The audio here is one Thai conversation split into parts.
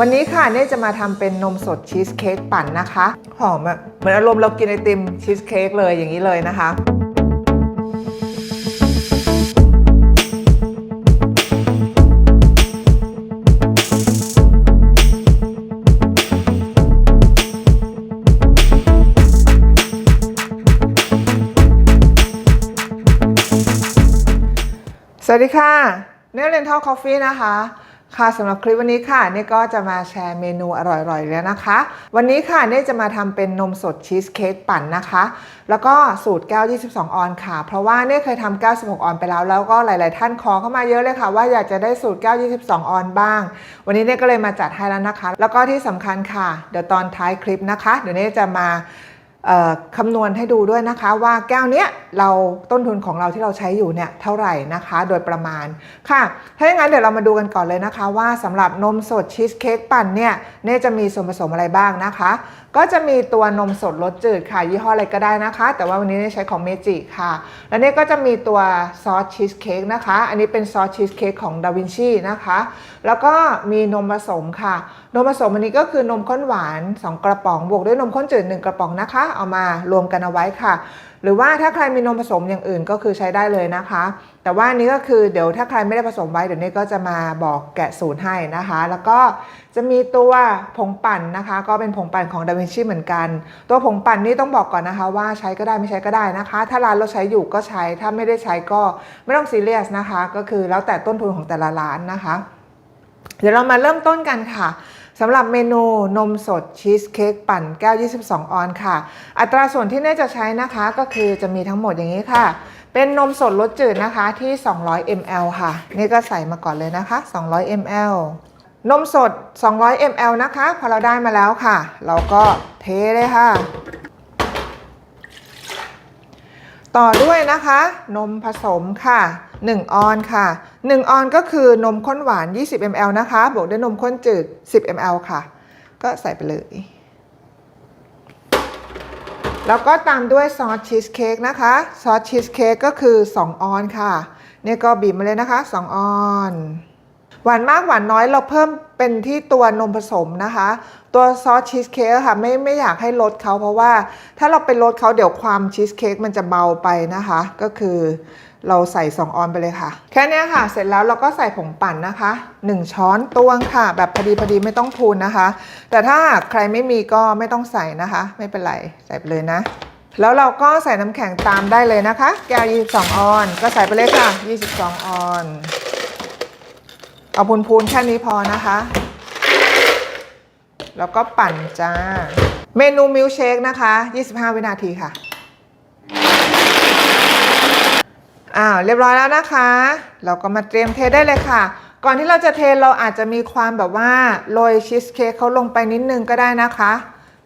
วันนี้ค่ะเน่จะมาทำเป็นนมสดชีสเค้กปั่นนะคะ หอมแบบเหมือนอารมณ์เรากินไอติมชีสเค้กเลยอย่างนี้เลยนะคะ สวัสดีค่ะ เนลเลนทอลคอฟฟี่นะคะ ค่ะสำหรับคลิปวันนี้ค่ะเน่ก็จะมาแชร์เมนูอร่อยๆแล้วนะคะ วันนี้ค่ะเน่จะมาทำเป็นนมสดชีสเค้กปั่นนะคะ แล้วก็สูตรแก้ว 22 ออนค่ะ เพราะว่าเน่เคยทำแก้ว 16 ออนไปแล้ว แล้วก็หลายๆ ท่านขอเข้ามาเยอะเลยค่ะ ว่าอยากจะได้สูตรแก้ว 22 ออนบ้าง วันนี้เน่ก็เลยมาจัดให้แล้วนะคะ แล้วก็ที่สำคัญค่ะ เดี๋ยวตอนท้ายคลิปนะคะ เดี๋ยวเน่จะมาคำนวณให้ดูด้วยนะคะว่าแก้วเนี้ย เราต้นทุนของเราที่เราใช้อยู่เนี่ยเท่าไหร่นะคะ โดยประมาณค่ะ ถ้าอย่างนั้นเดี๋ยวเรามาดูกันก่อนเลยนะคะ ว่าสำหรับนมสดชีสเค้กปั่นเนี่ยเน่จะมีส่วนผสมอะไรบ้างนะคะ ก็จะมีตัวนมสดรสจืดค่ะ ยี่ห้ออะไรก็ได้นะคะ แต่ว่าวันนี้เน่ใช้ของเมจิค่ะ แล้วเน่ก็จะมีตัวซอสชีสเค้กนะคะ อันนี้เป็นซอสชีสเค้กของดาวินชีนะคะ แล้วก็มีนมผสมค่ะ นมผสมอันนี้ก็คือนมข้นหวาน 2 กระป๋องบวกด้วยนมข้นจืด1กระป๋องนะคะ เอามารวมกันเอาไว้ค่ะ หรือว่าถ้าใครมีนมผสมอย่างอื่นก็คือใช้ได้เลยนะคะ แต่ว่านนี้ก็คือเดี๋ยวถ้าใครไม่ได้ผสมไว้เดี๋ยวนี้ก็จะมาบอกแกะสูตรให้นะคะ แล้วก็จะมีตัวผงปั่นนะคะ ก็เป็นผงปั่นของดาวินชีเหมือนกัน ตัวผงปั่นนี่ต้องบอกก่อนนะคะ ว่าใช้ก็ได้ไม่ใช้ก็ได้นะคะ ถ้าร้านเราใช้อยู่ก็ใช้ถ้าไม่ได้ใช้ก็ไม่ต้องซีเรียสนะคะ ก็คือแล้วแต่ต้นทุนของแต่ละร้านนะคะ เดี๋ยวเรามาเริ่มต้นกันค่ะ สำหรับเมนูนมสดชีสเค้กปั่นแก้ว 22 ออนค่ะ อัตราส่วนที่เน่จะใช้นะคะก็คือจะมีทั้งหมดอย่างนี้ค่ะ เป็นนมสดรสจืดนะคะที่ 200 ml ค่ะ นี่ก็ใส่มาก่อนเลยนะคะ 200 ml นมสด 200 ml นะคะ พอเราได้มาแล้วค่ะ เราก็เทเลยค่ะ ต่อด้วยนะคะ นมผสมค่ะ 1 ออนค่ะ 1 ออนก็คือนมข้นหวาน 20 ml นะคะ บวกด้วยนมข้นจืด 10 ml ค่ะ ก็ใส่ไปเลย แล้วก็ตามด้วยซอสชีสเค้กนะคะ ซอสชีสเค้กก็คือ 2 ออนค่ะ เนี่ยก็บีบมาเลยนะคะ 2 ออน หวานมากหวานน้อยเราเพิ่มเป็นที่ตัวนมผสมนะคะ ตัวซอสชีสเค้กค่ะไม่ไม่อยากให้ลดเขาเพราะว่าถ้าเราไปลดเขาเดี๋ยวความชีสเค้กมันจะเบาไปนะคะ ก็คือเราใส่2ออนไปเลยค่ะ แค่นี้ค่ะ เสร็จแล้วเราก็ใส่ผงปั่นนะคะ 1 ช้อนตวงค่ะ แบบพอดีพอดีไม่ต้องพูนนะคะ แต่ถ้าใครไม่มีก็ไม่ต้องใส่นะคะ ไม่เป็นไรใส่ไปเลยนะ แล้วเราก็ใส่น้ำแข็งตามได้เลยนะคะ แก้ว22 ออน ก็ใส่ไปเลยค่ะ 22 ออน เอาพูนๆแค่นี้พอนะคะ แล้วก็ปั่นจ้า เมนูมิลเชคนะคะ 25 วินาทีค่ะ อ้าวเรียบร้อยแล้วนะคะ เราก็มาเตรียมเทได้เลยค่ะ ก่อนที่เราจะเทเราอาจจะมีความแบบว่าโรยชีสเค้กเขาลงไปนิดนึงก็ได้นะคะ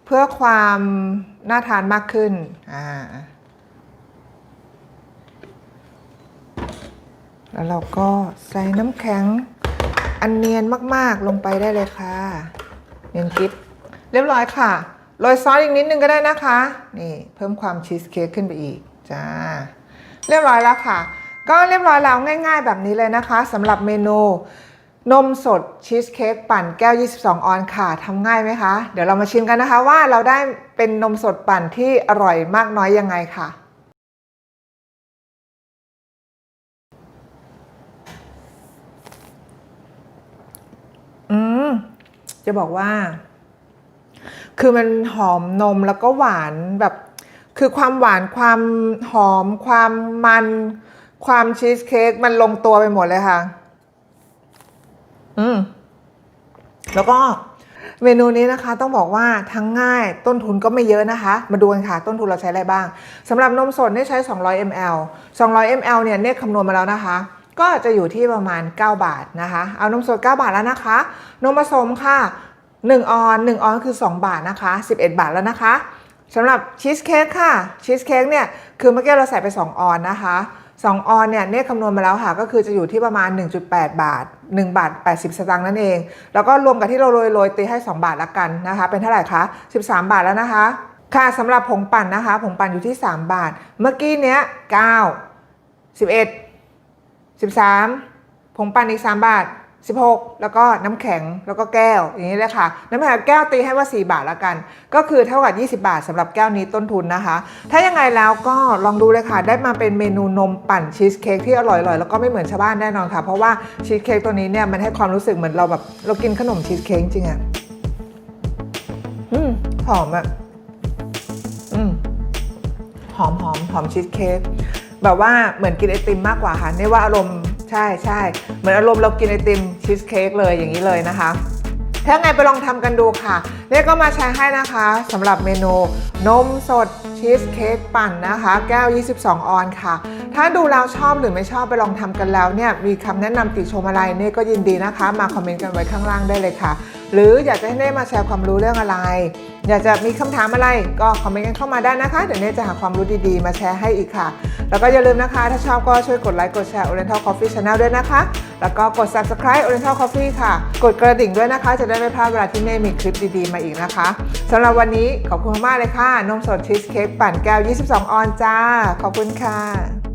เพื่อความน่าทานมากขึ้น อ่า แล้วเราก็ใส่น้ำแข็ง อันเนียนมากๆลงไปได้เลยค่ะ เนียนกิฟเรียบร้อยค่ะโรยซอสอีกนิดนึงก็ได้นะคะ นี่เพิ่มความชีสเค้กขึ้นไปอีกจ้าเรียบร้อยแล้วค่ะ ก็เรียบร้อยแล้วง่าย ๆ แบบนี้เลยนะคะสำหรับเมนู นมสดชีสเค้กปั่นแก้ว 22 ออนค่ะทำง่ายไหมคะ เดี๋ยวเรามาชิมกันนะคะว่าเราได้เป็นนมสดปั่นที่อร่อยมากน้อยยังไงค่ะ อืม จะบอกว่า คือมันหอมนมแล้วก็หวานแบบ คือความหวานความหอม ความมัน ความชีสเค้กมันลงตัวไปหมดเลยค่ะ อืม แล้วก็เมนูนี้นะคะต้องบอกว่าทั้งง่ายต้นทุนก็ไม่เยอะนะคะ มาดูกันค่ะ ต้นทุนเราใช้อะไรบ้างสำหรับนมสดเนี่ใช้ 200 ml 200 ml เนี่ยเนี่คำนวณมาแล้วนะคะ ก็จะอยู่ที่ประมาณ 9 บาทนะคะ เอานมสด 9 บาทแล้วนะคะ นมผสมค่ะ 1 ออน 1 ออนคือ 2 บาทนะคะ 11 บาทแล้วนะคะสำหรับชีสเค้กค่ะ ชีสเค้กเนี่ย คือเมื่อกี้เราใส่ไป 2 ออนนะคะ 2 ออนเนี่ย เนี่ยคำนวณมาแล้วค่ะ ก็คือจะอยู่ที่ประมาณ 1.8 บาท 1 บาท 80 สตางค์นั่นเอง แล้วก็รวมกับที่เราโรยโรยตีให้ 2 บาทละกันนะคะ เป็นเท่าไหร่คะ 13 บาทแล้วนะคะ ค่ะสำหรับผงปั่นนะคะ ผงปั่นอยู่ที่ 3 บาท เมื่อกี้เนี้ย 9 11 13ผงปั่นอีก 3 บาท 16 แล้วก็น้ำแข็งแล้วก็แก้วอย่างนี้เลยค่ะ น้ำแข็งแก้วตีให้ว่า 4 บาทละกัน ก็คือเท่ากับ 20 บาทสำหรับแก้วนี้ต้นทุนนะคะ ถ้ายังไงแล้วก็ลองดูเลยค่ะ ได้มาเป็นเมนูนมปั่นชีสเค้กที่อร่อยๆ แล้วก็ไม่เหมือนชาวบ้านแน่นอนค่ะ เพราะว่าชีสเค้กตัวนี้เนี่ยมันให้ความรู้สึกเหมือนเราแบบเรากินขนมชีสเค้กจริงอะอืมหอมอะอืมหอมหอมหอมชีสเค้ก แบบว่าเหมือนกินไอติมมากกว่าค่ะนี่ว่าอารมณ์ใช่ใช่เหมือนอารมณ์เรากินไอติมชีสเค้กเลยอย่างนี้เลยนะคะ ถ้าไงไปลองทำกันดูค่ะเนี่ยก็มาแชร์ให้นะคะสำหรับเมนู นมสดชีสเค้กปั่นนะคะ แก้ว 22 ออนค่ะ ถ้าดูแล้วชอบหรือไม่ชอบไปลองทำกันแล้วเนี่ยมีคำแนะนำติชมอะไรเนี่ยก็ยินดีนะคะ มาคอมเมนต์กันไว้ข้างล่างได้เลยค่ะ หรืออยากจะให้เน่มาแชร์ความรู้เรื่องอะไร อยากจะมีคำถามอะไรก็คอมเมนต์กันเข้ามาได้นะคะ เดี๋ยวเน่จะหาความรู้ดีๆ มาแชร์ให้อีกค่ะ แล้วก็อย่าลืมนะคะ ถ้าชอบก็ช่วยกดไลค์กดแชร์ Oriental Coffee Channel ด้วยนะคะ แล้วก็กด Subscribe Oriental Coffee ค่ะ กดกระดิ่งด้วยนะคะ จะได้ไม่พลาดเวลาที่เน่มีคลิปดีๆ มาอีกนะคะสำหรับวันนี้ขอบคุณมากเลยค่ะนมสดชีสเค้กปั่นแก้ว 22 ออนจ้า ขอบคุณค่ะ